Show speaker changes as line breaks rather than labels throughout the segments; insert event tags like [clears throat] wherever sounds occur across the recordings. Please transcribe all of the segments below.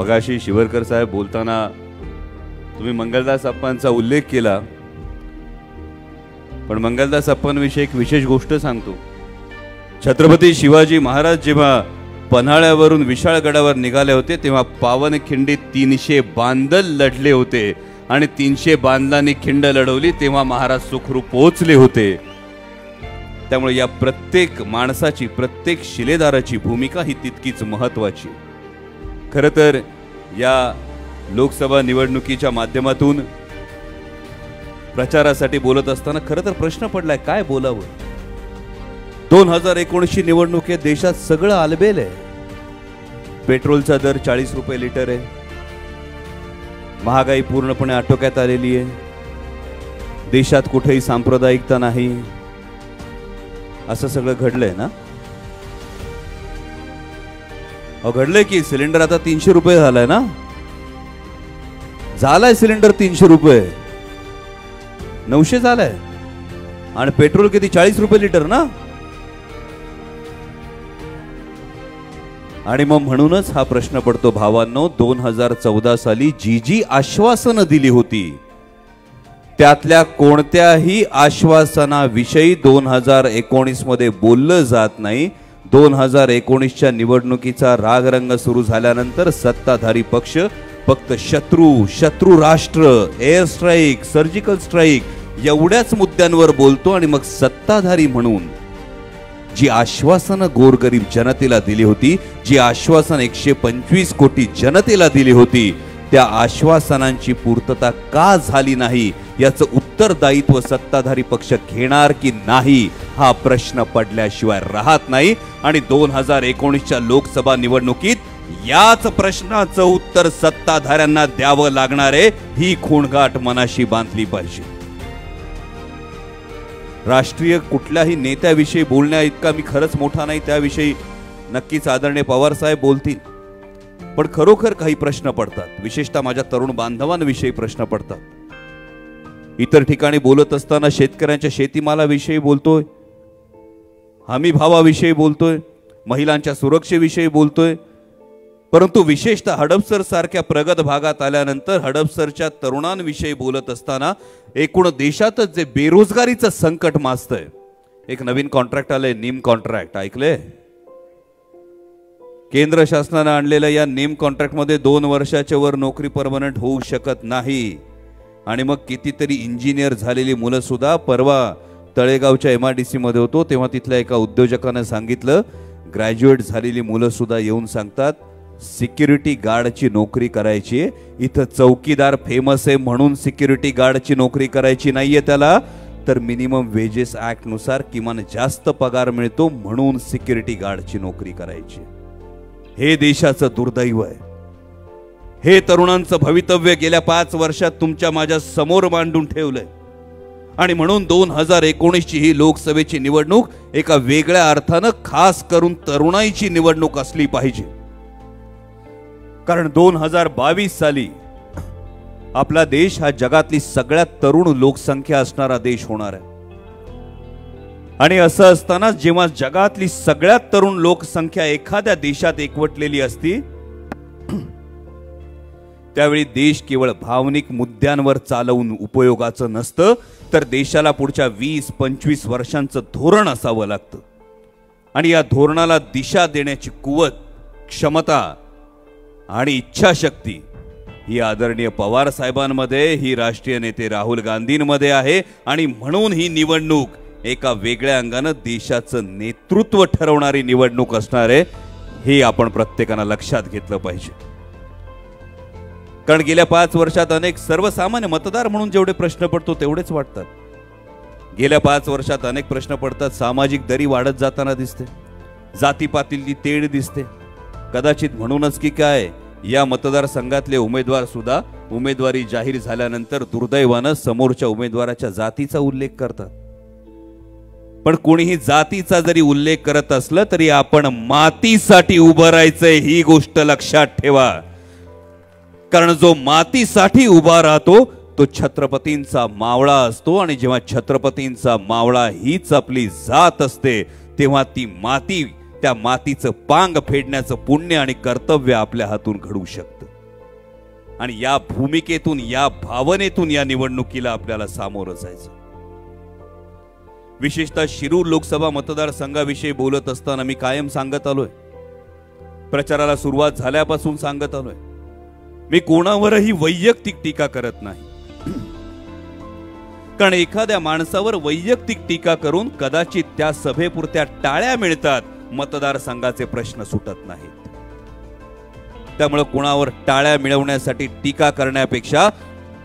मगाशी शिवरकर साहेब बोलताना तुम्ही मंगलदास अप्पांचा उल्लेख केला. पण मंगलदास अप्पांविषयी एक विशेष गोष्ट सांगतो. छत्रपती शिवाजी महाराज जेव्हा पन्हाळ्यावरून विशाळगडावर निघाले होते तेव्हा पावनखिंडी तीनशे बांदल लढले होते आणि तीनशे बांदलांनी खिंड लढवली तेव्हा महाराज सुखरूप पोहोचले होते. त्यामुळे या प्रत्येक माणसाची प्रत्येक शिलेदाराची भूमिका ही तितकीच महत्वाची खर तर या लोकसभा निवडणुकीच्या माध्यमातून प्रचारासाठी बोलत असताना खरं तर प्रश्न पडलाय काय बोलावं? दोन हजार एकोणीसची निवडणूक आहे देशात सगळं आलबेल आहे. पेट्रोलचा दर चाळीस रुपये लिटर आहे. महागाई पूर्णपणे आटोक्यात आलेली आहे. देशात कुठेही सांप्रदायिकता नाही. असं सगळं घडलंय ना? घडलंय की सिलेंडर आता तीनशे रुपये झालाय ना? झालाय सिलेंडर तीनशे रुपये. नऊशे झालाय. आणि पेट्रोल किती? चाळीस रुपये लिटर ना? आणि मग म्हणूनच हा प्रश्न पडतो भावांनो दोन हजार चौदा साली जी जी आश्वासनं दिली होती. त्यातल्या कोणत्याही आश्वासनाविषयी दोन हजार एकोणीसमध्ये बोललं जात नाही. दोन हजार एकोणीसच्या निवडणुकीचा रागरंग सुरू झाल्यानंतर सत्ताधारी पक्ष फक्त शत्रू शत्रू राष्ट्र एअर स्ट्राईक सर्जिकल स्ट्राईक एवढ्याच मुद्द्यांवर बोलतो आणि मग सत्ताधारी म्हणून जी आश्वासनं गोरगरीब जनतेला दिली होती जी आश्वासन एकशे पंचवीस कोटी जनतेला दिली होती त्या आश्वासनांची पूर्तता का झाली नाही? याचं उत्तरदायित्व सत्ताधारी पक्ष घेणार की नाही हा प्रश्न पडल्याशिवाय राहत नाही. आणि दोन हजार एकोणीसच्या लोकसभा निवडणुकीत याच प्रश्नाचं उत्तर सत्ताधाऱ्यांना द्यावं लागणार आहे ही खूणगाठ मनाशी बांधली पाहिजे. राष्ट्रीय कुठल्याही नेत्याविषयी बोलण्या इतका मी खरंच मोठा नाही त्याविषयी नक्कीच आदरणीय पवार साहेब बोलतील. पण खरोखर काही प्रश्न पडतात. विशेषतः माझ्या तरुण बांधवांविषयी प्रश्न पडतात. इतर ठिकाणी बोलत असताना शेतकऱ्यांच्या शेतीमालाविषयी बोलतोय हमी भावाविषयी बोलतोय महिलांच्या सुरक्षेविषयी बोलतोय. परंतु विशेषतः हडपसर सारख्या प्रगत भागात आल्यानंतर हडपसरच्या तरुणांविषयी बोलत असताना एकूण देशातच जे बेरोजगारीचं संकट माजतंय. एक नवीन कॉन्ट्रॅक्ट आलंय निम कॉन्ट्रॅक्ट ऐकले केंद्र शासनानं आणलेल्या या नेम कॉन्ट्रॅक्टमध्ये दोन वर्षाच्या वर नोकरी परमनंट होऊ शकत नाही. आणि मग कितीतरी इंजिनियर झालेली मुलं सुद्धा परवा तळेगावच्या एम आर डी सी मध्ये होतो तेव्हा तिथल्या एका उद्योजकानं सांगितलं ग्रॅज्युएट झालेली मुलं सुद्धा येऊन सांगतात सिक्युरिटी गार्डची नोकरी करायची आहे इथं चौकीदार फेमस आहे म्हणून सिक्युरिटी गार्डची नोकरी करायची नाहीये त्याला तर मिनिमम वेजेस ॲक्टनुसार किमान जास्त पगार मिळतो म्हणून सिक्युरिटी गार्डची नोकरी करायची. हे देशाचं दुर्दैव आहे. हे तरुणांचं भवितव्य गेल्या पाच वर्षात तुमच्या माझ्यासमोर मांडून ठेवलंय. आणि म्हणून दोन हजार एकोणीसची ही लोकसभेची निवडणूक एका वेगळ्या अर्थानं खास करून तरुणाईची निवडणूक असली पाहिजे. कारण दोन हजार बावीस साली आपला देश हा जगातली सगळ्यात तरुण लोकसंख्या असणारा देश होणार आहे. आणि असं असताना जेव्हा जगातली सगळ्यात तरुण लोकसंख्या एखाद्या देशात एकवटलेली असती त्यावेळी देश केवळ भावनिक मुद्द्यांवर चालवून उपयोगाचं नसतं तर देशाला पुढच्या वीस पंचवीस वर्षांचं धोरण असावं लागतं. आणि या धोरणाला दिशा देण्याची कुवत क्षमता आणि इच्छाशक्ती ही आदरणीय पवार साहेबांमध्ये ही राष्ट्रीय नेते राहुल गांधींमध्ये आहे आणि म्हणून ही निवडणूक एका वेगळ्या अंगानं देशाचं नेतृत्व ठरवणारी निवडणूक असणार आहे हे आपण प्रत्येकानं लक्षात घेतलं पाहिजे. कारण गेल्या पाच वर्षात अनेक सर्वसामान्य मतदार म्हणून जेवढे प्रश्न पडतो तेवढेच वाटतात. गेल्या पाच वर्षात अनेक प्रश्न पडतात सामाजिक दरी वाढत जाताना दिसते. जातीपातीची तेढ दिसते. कदाचित म्हणूनच की काय या मतदारसंघातले उमेदवार सुद्धा उमेदवारी जाहीर झाल्यानंतर दुर्दैवानं समोरच्या उमेदवाराच्या जातीचा उल्लेख करतात. पण कोणीही जातीचा जरी उल्लेख करत असलं तरी आपण मातीसाठी उभं राहायचंय ही गोष्ट लक्षात ठेवा. कारण जो मातीसाठी उभा राहतो तो छत्रपतींचा मावळा असतो आणि जेव्हा छत्रपतींचा मावळा हीच आपली जात असते तेव्हा ती माती त्या मातीचं पांग फेडण्याचं पुण्य आणि कर्तव्य आपल्या हातून घडू शकतं. आणि या भूमिकेतून या भावनेतून या निवडणुकीला आपल्याला सामोरं जायचं. विशेषतः शिरूर लोकसभा मतदारसंघाविषयी बोलत असताना मी कायम सांगत आलोय. प्रचाराला सुरुवात झाल्यापासून सांगत आलोय. मी कोणावरही वैयक्तिक टीका करत नाही. कारण एखाद्या माणसावर वैयक्तिक टीका करून कदाचित त्या सभेपुरत्या टाळ्या मिळतात मतदारसंघाचे प्रश्न सुटत नाहीत. त्यामुळे कुणावर टाळ्या मिळवण्यासाठी टीका करण्यापेक्षा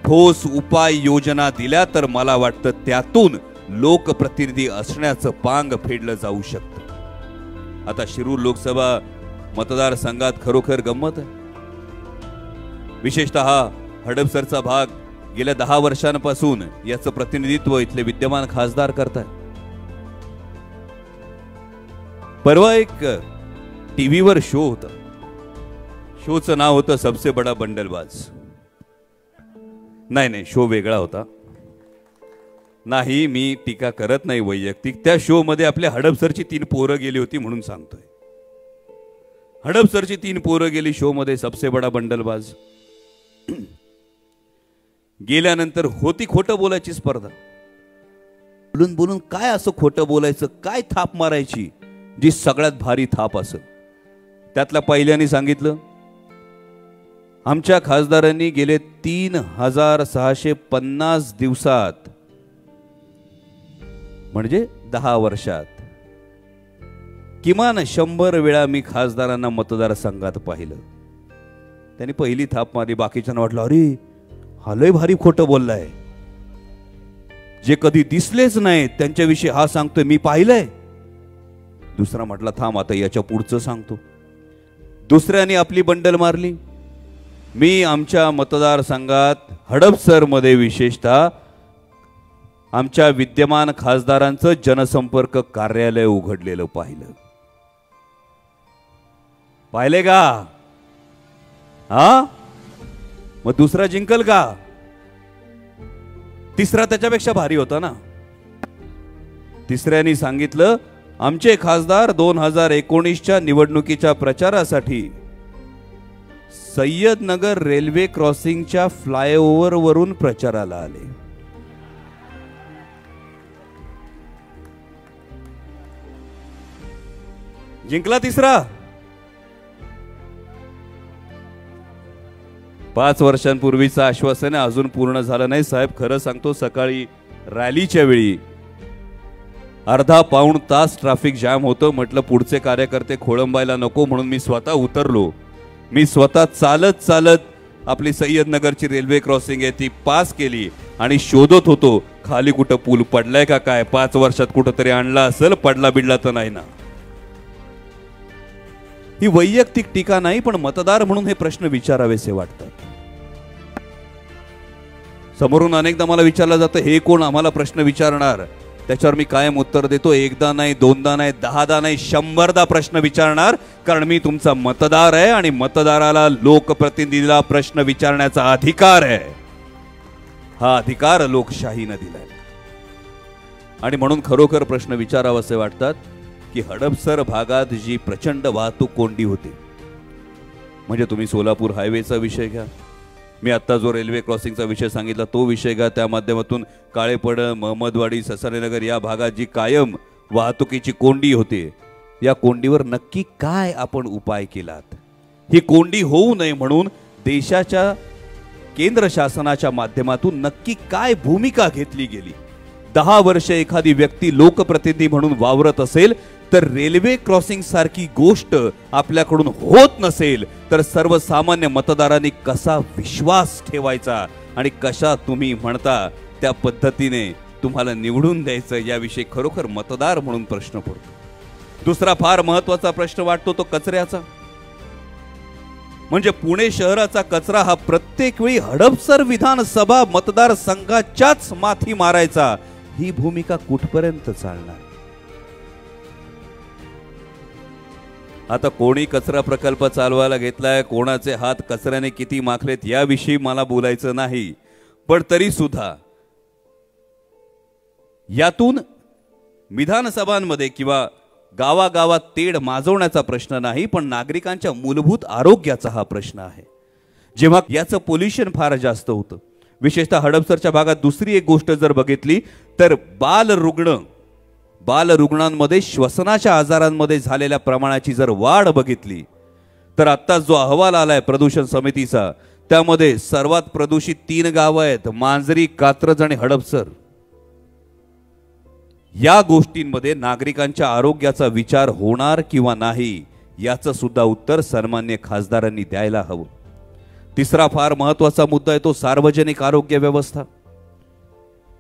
ठोस उपाय योजना दिल्या तर मला वाटतं त्यातून लोकप्रतिनिधी असण्याचं पांग फेडलं जाऊ शकतं. आता शिरूर लोकसभा मतदारसंघात खरोखर गंमत आहे. विशेषतः हडपसरचा भाग गेल्या दहा वर्षांपासून याचं प्रतिनिधित्व इथले विद्यमान खासदार करताय परवा एक टीव्हीवर शो होता. शोचं नाव होतं सबसे बडा बंडलबाज. नाही नाही शो वेगळा होता. नाही मी टीका करत नाही वैयक्तिक. त्या शो मध्ये आपल्या हडपसरची तीन पोरं गेली होती म्हणून सांगतोय. हडपसरची तीन पोरं गेली शो मध्ये सबसे बडा बंडलबाज. [clears throat] गेल्यानंतर होती खोटं बोलायची स्पर्धा. बोलून बोलून काय असं खोटं बोलायचं? काय थाप मारायची? जी सगळ्यात भारी थाप असं. त्यातल्या पहिल्याने सांगितलं आमच्या खासदारांनी गेले तीन हजार सहाशे पन्नास दिवसात म्हणजे दहा वर्षात किमान शंभर वेळा मी खासदारांना मतदारसंघात पाहिलं. त्यांनी पहिली थाप मारली बाकीच्यानं वाटलं अरे हा लय भारी खोटं बोललाय. जे कधी दिसलेच नाही त्यांच्याविषयी हा सांगतोय मी पाहिलंय. दुसरा म्हटला थांब आता याच्या पुढचं सांगतो. दुसऱ्याने आपली बंडल मारली. मी आमच्या मतदारसंघात हडपसरमध्ये विशेषतः आमच्या विद्यमान खासदारांचं जनसंपर्क कार्यालय उघडलेलं पाहिलं. पाहिले का? हा? मग दुसरा जिंकल का? तिसरा त्याच्यापेक्षा भारी होता ना. तिसऱ्यानी सांगितलं आमचे खासदार दोन हजार एकोणीसच्या निवडणुकीच्या प्रचारासाठी सय्यदनगर रेल्वे क्रॉसिंगच्या फ्लायओव्हर वरून प्रचाराला आले. जिंकला तिसरा? पाच वर्षांपूर्वीचं आश्वासन अजून पूर्ण झालं नाही. साहेब खरं सांगतो सकाळी रॅलीच्या वेळी अर्धा पाऊण तास ट्रॅफिक जाम होतं. म्हटलं पुढचे कार्यकर्ते खोळंबायला नको म्हणून मी स्वतः उतरलो. मी स्वतः चालत चालत आपली सय्यदनगरची रेल्वे क्रॉसिंग आहे ती पास केली आणि शोधत होतो खाली कुठं पूल पडलाय का काय? पाच वर्षात कुठंतरी आणला असेल पडला बिडला तर नाही ना. ही वैयक्तिक टीका नाही पण मतदार म्हणून हे प्रश्न विचारावेसे वाटतात. समोरून अनेकदा मला विचारलं जातं हे कोण आम्हाला प्रश्न विचारणार? त्याच्यावर मी कायम उत्तर देतो एकदा नाही दोनदा नाही दहादा नाही शंभरदा प्रश्न विचारणार कारण मी तुमचा मतदार आहे आणि मतदाराला लोकप्रतिनिधीला प्रश्न विचारण्याचा अधिकार आहे. हा अधिकार लोकशाहीनं दिलाय. आणि म्हणून खरोखर प्रश्न विचारावसे वाटतात की हडपसर भागात जी प्रचंड वाहतूक कोंडी होती म्हणजे तुम्ही सोलापूर हायवेचा विषय घ्या मी आत्ता जो रेल्वे क्रॉसिंगचा विषय सांगितला तो विषय घ्या. त्या माध्यमातून काळेपड महमदवाडी ससानेनगर या भागात जी कायम वाहतुकीची कोंडी होते या कोंडीवर नक्की काय आपण उपाय केलात? ही कोंडी होऊ नये म्हणून देशाच्या केंद्र शासनाच्या माध्यमातून नक्की काय भूमिका घेतली गेली? दहा वर्ष एखादी व्यक्ती लोकप्रतिनिधी म्हणून वावरत असेल तर रेल्वे क्रॉसिंग सारखी गोष्ट आपल्याकडून होत नसेल तर सर्वसामान्य मतदारांनी कसा विश्वास ठेवायचा आणि कशा तुम्ही म्हणता त्या पद्धतीने तुम्हाला निवडून द्यायचं याविषयी खरोखर मतदार म्हणून प्रश्न पडतो. दुसरा फार महत्त्वाचा प्रश्न वाटतो तो कचऱ्याचा. म्हणजे पुणे शहराचा कचरा हा प्रत्येक वेळी हडपसर विधानसभा मतदारसंघाच्याच माथी मारायचा. ही भूमिका कुठपर्यंत चालणार? आता कोणी कचरा प्रकल्प चालवायला घेतलाय कोणाचे हात कचऱ्याने किती माखलेत याविषयी मला बोलायचं नाही. पण तरी सुद्धा यातून विधानसभांमध्ये किंवा गावागावात तेढ माजवण्याचा प्रश्न नाही पण नागरिकांच्या मूलभूत आरोग्याचा हा प्रश्न आहे. जेव्हा याचं पोल्युशन फार जास्त होतं. विशेषतः हडपसरच्या भागात दुसरी एक गोष्ट जर बघितली तर बाल रुग्ण बालरुग्णांमध्ये श्वसनाच्या आजारांमध्ये झालेल्या प्रमाणाची जर वाढ बघितली तर आत्ता जो अहवाल आलाय प्रदूषण समितीचा त्यामध्ये सर्वात प्रदूषित तीन गावं आहेत मांजरी कात्रज आणि हडपसर. या गोष्टींमध्ये नागरिकांच्या आरोग्याचा विचार होणार किंवा नाही याचं सुद्धा उत्तर सन्मान्य खासदारांनी द्यायला हवं. तिसरा फार महत्त्वाचा मुद्दा आहे तो सार्वजनिक आरोग्य व्यवस्था.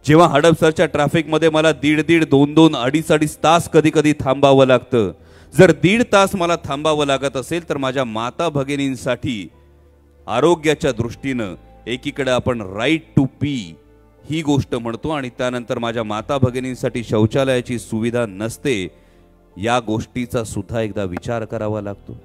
जेव्हा हडपसरच्या ट्रॅफिकमध्ये मला दीड दीड दोन दोन अडीच अडीच तास कधी कधी थांबावं लागतं. जर दीड तास मला थांबावं लागत असेल तर माझ्या माता भगिनींसाठी आरोग्याच्या दृष्टीनं एकीकडे आपण राईट टू पी ही गोष्ट म्हणतो आणि त्यानंतर माझ्या माता भगिनींसाठी शौचालयाची सुविधा नसते या गोष्टीचा सुद्धा एकदा विचार करावा लागतो.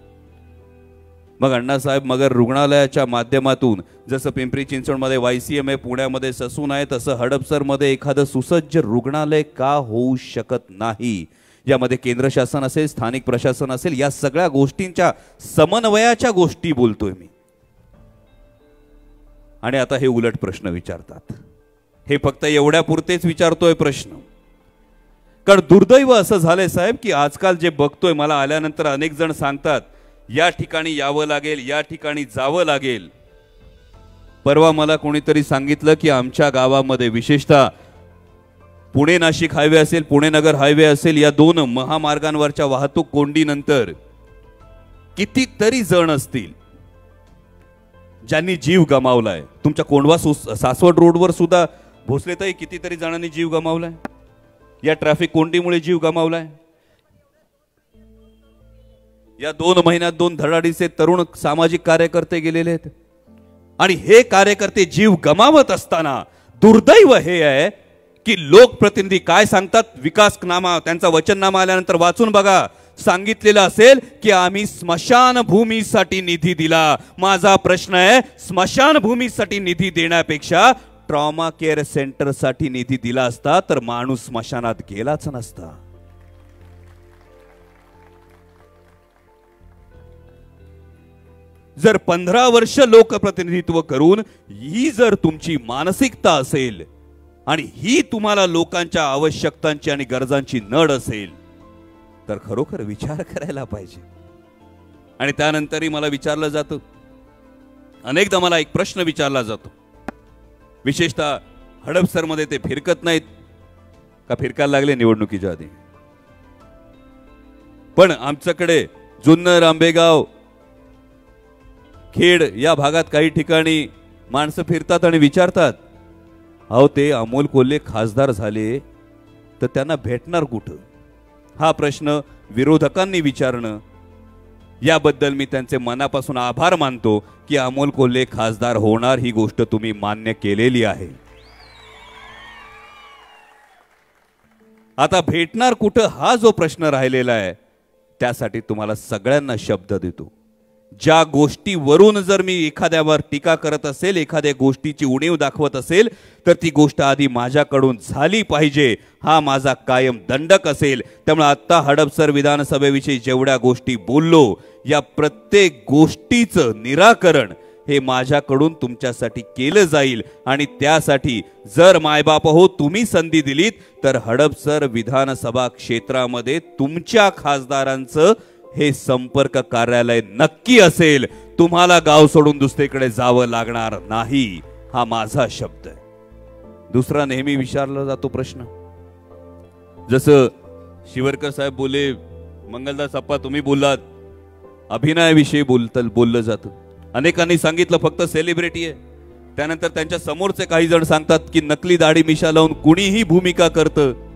मग अण्णासाहेब मगर रुग्णालयाच्या माध्यमातून जसं पिंपरी चिंचवडमध्ये वाय सी एम ए पुण्यामध्ये ससून आहे तसं हडपसरमध्ये एखादं सुसज्ज रुग्णालय का होऊ शकत नाही? यामध्ये केंद्र शासन असेल स्थानिक प्रशासन असेल या सगळ्या गोष्टींच्या समन्वयाच्या गोष्टी बोलतोय मी. आणि आता हे उलट प्रश्न विचारतात. हे फक्त एवढ्यापुरतेच विचारतोय प्रश्न. कारण दुर्दैव असं झालंय साहेब की आजकाल जे बघतोय मला आल्यानंतर अनेक जण सांगतात या ठिकाणी यावं लागेल या ठिकाणी जावं लागेल. परवा मला कोणीतरी सांगितलं की आमच्या गावामध्ये विशेषतः पुणे नाशिक हायवे असेल पुणे नगर हायवे असेल या दोन महामार्गांवरच्या वाहतूक कोंडीनंतर कितीतरी जण असतील ज्यांनी जीव गमावलाय. तुमच्या कोंडवा सासवड रोडवर सुद्धा भोसलेतही कितीतरी जणांनी जीव गमावलाय? या ट्रॅफिक कोंडीमुळे जीव गमावलाय? या दोन महिन्यात दोन धडाडीचे तरुण सामाजिक कार्यकर्ते गेलेले आहेत. आणि हे कार्यकर्ते जीव गमावत असताना दुर्दैव हे आहे की लोकप्रतिनिधी काय सांगतात? विकासनामा त्यांचा वचननामा आल्यानंतर वाचून बघा. सांगितलेलं असेल की आम्ही स्मशानभूमीसाठी निधी दिला. माझा प्रश्न आहे स्मशानभूमीसाठी निधी देण्यापेक्षा ट्रॉमा केअर सेंटरसाठी निधी दिला असता तर माणूस स्मशानात गेलाच नसता. जर पंधरा वर्ष लोकप्रतिनिधित्व करून ही जर तुमची मानसिकता असेल आणि ही तुम्हाला लोकांच्या आवश्यकतांची आणि गरजांची नड असेल तर खरोखर विचार करायला पाहिजे. आणि त्यानंतरही मला विचारलं जातं. अनेकदा मला एक प्रश्न विचारला जातो. विशेषतः हडपसरमध्ये ते फिरकत नाहीत का फिरकायला लागले निवडणुकीच्या आधी? पण आमच्याकडे जुन्नर आंबेगाव खेड या भागात काही ठिकाणी माणसं फिरतात आणि विचारतात अहो ते अमोल कोल्हे खासदार झाले तर त्यांना भेटणार कुठं? हा प्रश्न विरोधकांनी विचारणं. याबद्दल मी त्यांचे मनापासून आभार मानतो की अमोल कोल्हे खासदार होणार ही गोष्ट तुम्ही मान्य केलेली आहे. आता भेटणार कुठं हा जो प्रश्न राहिलेला आहे त्यासाठी तुम्हाला सगळ्यांना शब्द देतो. ज्या गोष्टीवरून जर मी एखाद्यावर टीका करत असेल एखाद्या गोष्टीची उणीव दाखवत असेल तर ती गोष्ट आधी माझ्याकडून झाली पाहिजे. हा माझा कायम दंडक असेल. त्यामुळे आत्ता हडपसर विधानसभेविषयी जेवढ्या गोष्टी बोललो या प्रत्येक गोष्टीचं निराकरण हे माझ्याकडून तुमच्यासाठी केलं जाईल. आणि त्यासाठी जर मायबाप हो तुम्ही संधी दिलीत तर हडपसर विधानसभा क्षेत्रामध्ये तुमच्या खासदारांचं हे संपर्क कार्यालय नक्की असेल. तुम्हाला गाव सोडून दुसरीकडे जावं लागणार नाही. हा माझा शब्द आहे. दुसरा नेहमी विचारला जातो प्रश्न. जसं शिवरकर साहेब बोले मंगलदास अप्पा तुम्ही बोललात. अभिनयाविषयी बोलत बोललं जातं. अनेकांनी सांगितलं फक्त सेलिब्रिटी आहे. त्यानंतर त्यांच्या समोरचे काही जण सांगतात की नकली दाढी मिशा लावून कुणीही भूमिका करतं.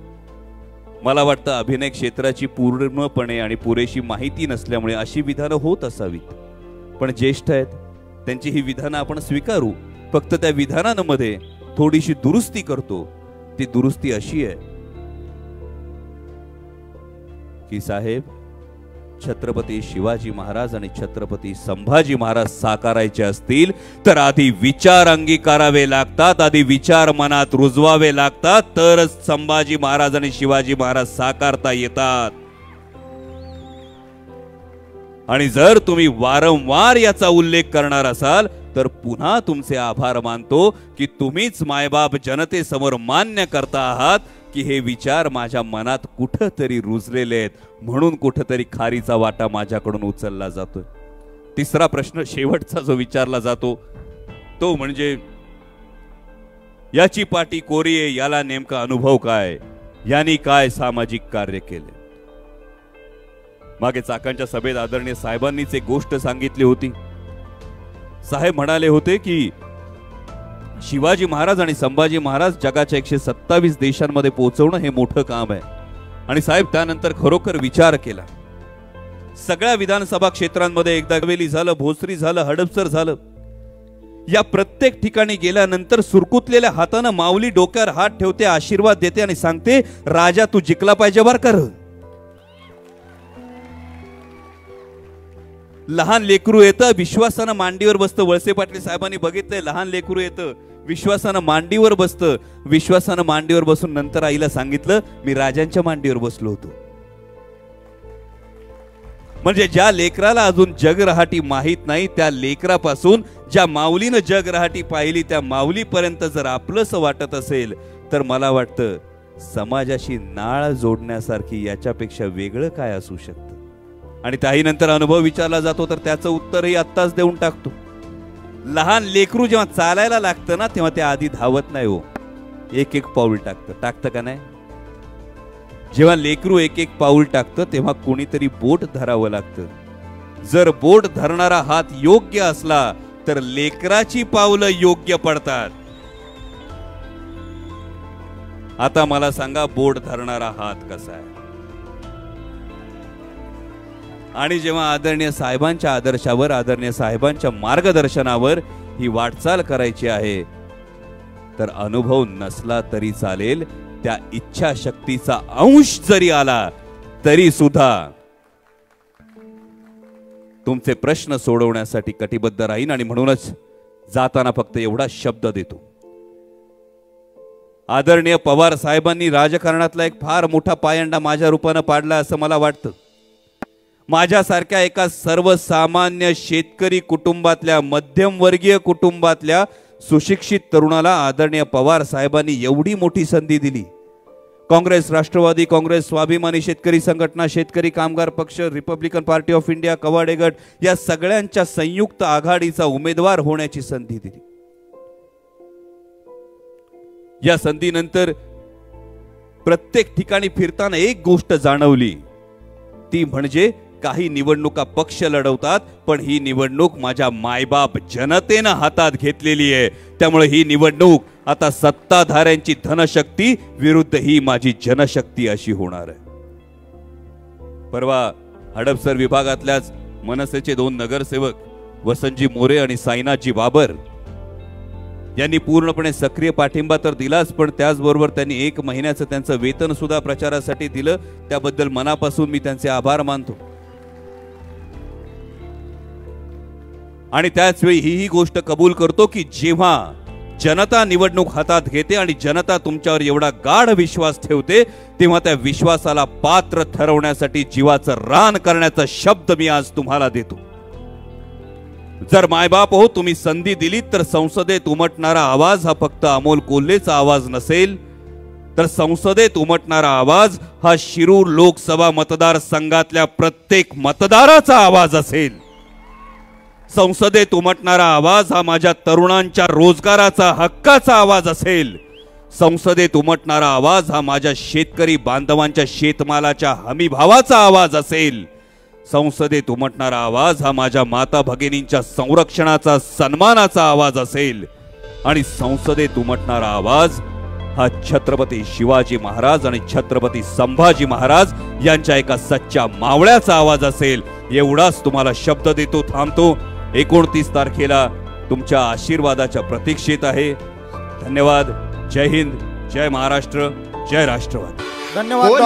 मला वाटतं अभिनय क्षेत्राची पूर्णपणे आणि पुरेशी माहिती नसल्यामुळे अशी विधानं होत असावीत. पण ज्येष्ठ आहेत त्यांची ही विधानं आपण स्वीकारू. फक्त त्या विधानांमध्ये थोडीशी दुरुस्ती करतो. ती दुरुस्ती अशी आहे. की साहेब छत्रपती शिवाजी महाराज आणि छत्रपती संभाजी महाराज साकारायचे असतील तर आधी विचार अंगीकारावे लागतात आधी विचार मनात रुजवावे लागतात तरच संभाजी महाराज आणि शिवाजी महाराज साकारता येतात. आणि जर तुम्ही वारंवार याचा उल्लेख करणार असाल तर पुन्हा तुमचे आभार मानतो की तुम्हीच मायबाप जनतेसमोर मान्य करता आहात की हे विचार माझ्या मनात कुठंतरी रुजलेले आहेत म्हणून कुठंतरी खारीचा वाटा माझ्याकडून उचलला जातोय. तिसरा प्रश्न शेवटचा जो विचारला जातो तो म्हणजे याची पाटी कोरी आहे याला नेमका अनुभव काय? यांनी काय सामाजिक कार्य केले? मागे चाकांच्या सभेत आदरणीय साहेबांनीच एक गोष्ट सांगितली होती. साहेब म्हणाले होते की शिवाजी महाराज आणि संभाजी महाराज जगाच्या एकशे सत्तावीस देशांमध्ये पोहोचवणं हे मोठं काम आहे. आणि साहेब त्यानंतर खरोखर विचार केला. सगळ्या विधानसभा क्षेत्रांमध्ये एकदा वेली झालं भोसरी झालं हडपसर झालं. या प्रत्येक ठिकाणी गेल्यानंतर सुरकुतलेल्या हातानं माऊली डोक्यावर हात ठेवते आशीर्वाद देते आणि सांगते राजा तू जिंकला पाहिजे बर कर लहान लेकरू येतं विश्वासानं मांडीवर बसतं. वळसे पाटील साहेबांनी बघितलंय लहान लेकरू येतं विश्वासानं मांडीवर बसतं. विश्वासानं मांडीवर बसून नंतर आईला सांगितलं मी राजांच्या मांडीवर बसलो होतो. म्हणजे ज्या लेकराला अजून जग रहाटी माहीत नाही त्या लेकरापासून ज्या माऊलीनं जग रहाटी पाहिली त्या माऊलीपर्यंत जर आपलंच वाटत असेल तर मला वाटतं समाजाशी नाळ जोडण्यासारखी याच्यापेक्षा वेगळं काय असू शकतं? आणि त्याही नंतर अनुभव विचारला जातो तर त्याचं उत्तरही आत्ताच देऊन टाकतो. लहान लेकरू जेव्हा चालायला लागतं ना तेव्हा ते आधी धावत नाही हो. एक एक पाऊल टाकतं. टाकतं का नाही? जेव्हा लेकरू एक एक पाऊल टाकतं तेव्हा कोणीतरी बोट धरावं लागतं. जर बोट धरणारा हात योग्य असला तर लेकराची पावलं योग्य पडतात. आता मला सांगा बोट धरणारा हात कसा आहे? आणि जेव्हा आदरणीय साहेबांच्या आदर्शावर आदरणीय साहेबांच्या मार्गदर्शनावर ही वाटचाल करायची आहे तर अनुभव नसला तरी चालेल त्या इच्छाशक्तीचा अंश जरी आला तरी सुद्धा. तुमचे प्रश्न सोडवण्यासाठी कटिबद्ध राहीन आणि म्हणूनच जाताना फक्त एवढा शब्द देतो. आदरणीय पवार साहेबांनी राजकारणातला एक फार मोठा पायंडा माझ्या रूपानं पाडला असं मला वाटतं. माझ्यासारख्या एका सर्वसामान्य शेतकरी कुटुंबातल्या मध्यमवर्गीय कुटुंबातल्या सुशिक्षित तरुणाला आदरणीय पवार साहेबांनी एवढी मोठी संधी दिली. काँग्रेस राष्ट्रवादी काँग्रेस स्वाभिमानी शेतकरी संघटना Shetkari Kamgar Paksha republican party of India Kawade गट या सगळ्यांच्या संयुक्त आघाडीचा उमेदवार होण्याची संधी दिली. या संधीनंतर प्रत्येक ठिकाणी फिरताना एक गोष्ट जाणवली. ती म्हणजे काही निवडणुका पक्ष लढवतात पण ही निवडणूक माझ्या मायबाप जनतेनं हातात घेतलेली आहे. त्यामुळे ही निवडणूक आता सत्ताधाऱ्यांची धनशक्ती विरुद्ध ही माझी जनशक्ती अशी होणार आहे. परवा हडपसर विभागातल्याच मनसेचे दोन नगरसेवक वसंतजी मोरे आणि साईनाथजी बाबर यांनी पूर्णपणे सक्रिय पाठिंबा तर दिलाच पण त्याचबरोबर त्यांनी एक महिन्याचं त्यांचं वेतन सुद्धा प्रचारासाठी दिलं. त्याबद्दल मनापासून मी त्यांचे आभार मानतो. आणि त्याचवेळी हीही ही गोष्ट कबूल करतो की जेव्हा जनता निवडणूक हातात घेते आणि जनता तुमच्यावर एवढा गाढ विश्वास ठेवते तेव्हा त्या विश्वासाला पात्र ठरवण्यासाठी जीवाचं रान करण्याचा शब्द मी आज तुम्हाला देतो. जर मायबाप हो तुम्ही संधी दिलीत तर संसदेत उमटणारा आवाज हा फक्त अमोल कोल्हेचा आवाज नसेल तर संसदेत उमटणारा आवाज हा शिरूर लोकसभा मतदारसंघातल्या प्रत्येक मतदाराचा आवाज असेल. संसदेत उमटणारा आवाज हा माझ्या तरुणांच्या रोजगाराचा हक्काचा आवाज असेल. संसदेत उमटणारा आवाज हा माझ्या शेतकरी बांधवांच्या शेतमालाच्या हमीभावाचा आवाज असेल. संसदेत उमटणारा आवाज हा माझ्या माता भगिनींच्या संरक्षणाचा सन्मानाचा आवाज असेल. आणि संसदेत उमटणारा आवाज हा छत्रपती शिवाजी महाराज आणि छत्रपती संभाजी महाराज यांच्या एका सच्च्या मावळ्याचा आवाज असेल. एवढाच तुम्हाला शब्द देतो थांबतो. एकोणतीस तारखेला तुमच्या आशीर्वादाच्या प्रतीक्षेत आहे. धन्यवाद. जय हिंद. जय महाराष्ट्र. जय राष्ट्रवाद.
धन्यवाद